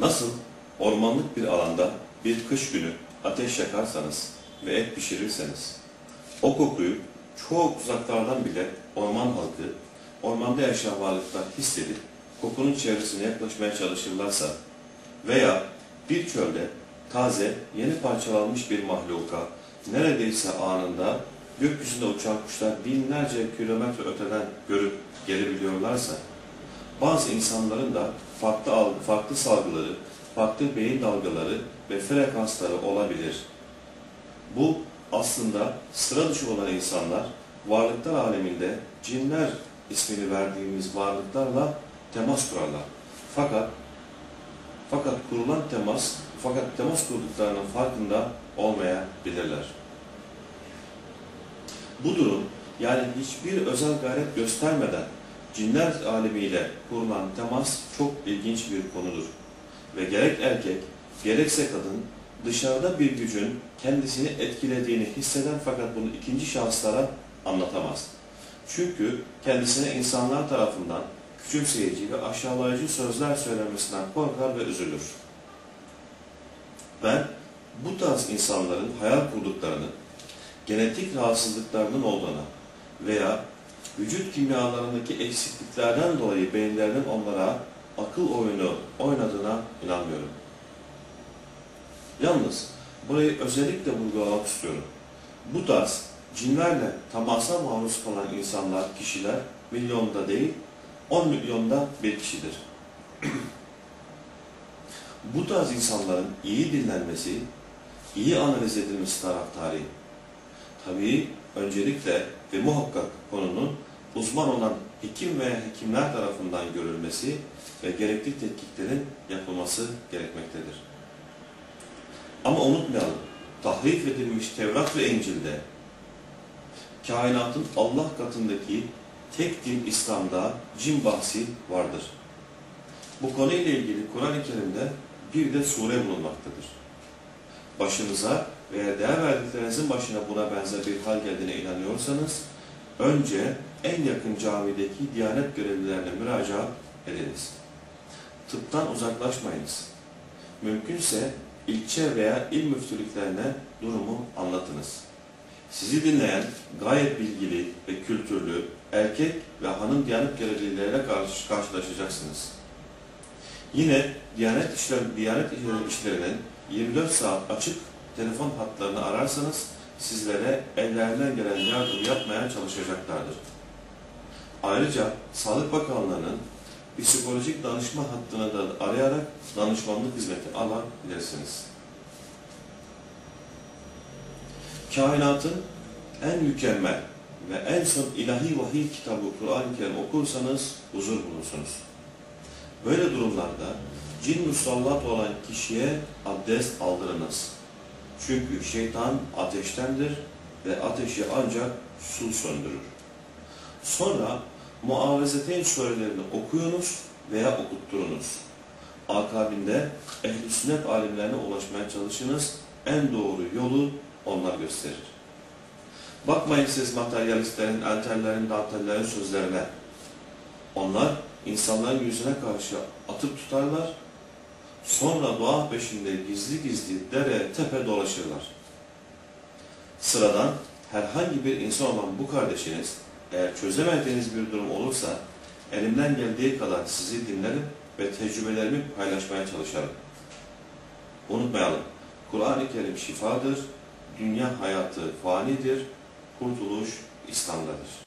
Nasıl ormanlık bir alanda bir kış günü ateş yakarsanız ve et pişirirseniz, o kokuyu çok uzaklardan bile orman halkı, ormanda yaşayan varlıklar hissedip kokunun çevresine yaklaşmaya çalışırlarsa veya bir çölde taze, yeni parçalanmış bir mahluka neredeyse anında gökyüzünde uçan kuşlar binlerce kilometre öteden görüp gelebiliyorlarsa bazı insanların da farklı algı, farklı salgıları, farklı beyin dalgaları ve frekansları olabilir. Bu aslında sıra dışı olan insanlar varlıklar aleminde cinler ismini verdiğimiz varlıklarla temas kurarlar. Fakat fakat kurulan temas, fakat temas kurduklarının farkında olmayabilirler. Bu durum yani hiçbir özel gayret göstermeden cinler alemiyle kurulan temas çok ilginç bir konudur. Ve gerek erkek, gerekse kadın dışarıda bir gücün kendisini etkilediğini hisseden fakat bunu ikinci şahıslara anlatamaz. Çünkü kendisine insanlar tarafından küçümseyici ve aşağılayıcı sözler söylemesinden korkar ve üzülür. Ben bu tarz insanların hayal kurduklarını, genetik rahatsızlıklarının olduğuna veya vücut kimyalarındaki eksikliklerden dolayı beyinlerinin onlara akıl oyunu oynadığına inanmıyorum. Yalnız burayı özellikle vurgulamak istiyorum. Bu tarz cinlerle temasa maruz kalan insanlar, kişiler milyonda değil, 10 milyonda bir kişidir. Bu tarz insanların iyi dinlenmesi, iyi analiz edilmesi taraftarıyım. Tabii öncelikle ve muhakkak konunun uzman olan hekim veya hekimler tarafından görülmesi ve gerekli tetkiklerin yapılması gerekmektedir. Ama unutmayalım, tahrif edilmiş Tevrat ve İncil'de kainatın Allah katındaki tek din İslam'da cin bahsi vardır. Bu konuyla ilgili Kur'an-ı Kerim'de bir de sure bulunmaktadır. Başınıza veya değer verdiklerinizin başına buna benzer bir hal geldiğine inanıyorsanız, önce en yakın camideki diyanet görevlilerine müracaat ediniz. Tıptan uzaklaşmayınız. Mümkünse ilçe veya il müftülüklerine durumu anlatınız. Sizi dinleyen gayet bilgili ve kültürlü erkek ve hanım diyanet görevlileriyle karşı, karşılaşacaksınız. Yine Diyanet, işler, Diyanet işlerinin 24 saat açık telefon hatlarını ararsanız sizlere ellerinden gelen yardım yapmaya çalışacaklardır. Ayrıca Sağlık Bakanlığı'nın psikolojik danışma hattını da arayarak danışmanlık hizmeti alabilirsiniz. Kainatın en mükemmel ve en son ilahi vahiy kitabı Kur'an-ı Kerim okursanız huzur bulursunuz. Böyle durumlarda cin musallat olan kişiye abdest aldırınız. Çünkü şeytan ateştendir ve ateşi ancak su söndürür. Sonra muavezeteyn surelerini okuyunuz veya okutturunuz. Akabinde ehl-i sünnet alimlerine ulaşmaya çalışınız. En doğru yolu onlar gösterir. Bakmayın siz materyalistlerin, entellerin, dantellerin sözlerine. Onlar insanların yüzüne karşı atıp tutarlar. Sonra doğa peşinde gizli gizli dere tepe dolaşırlar. Sıradan herhangi bir insan olan bu kardeşiniz eğer çözemediğiniz bir durum olursa elimden geldiği kadar sizi dinlerim ve tecrübelerimi paylaşmaya çalışarım. Unutmayalım, Kur'an-ı Kerim şifadır, dünya hayatı fanidir, kurtuluş İslam'dadır.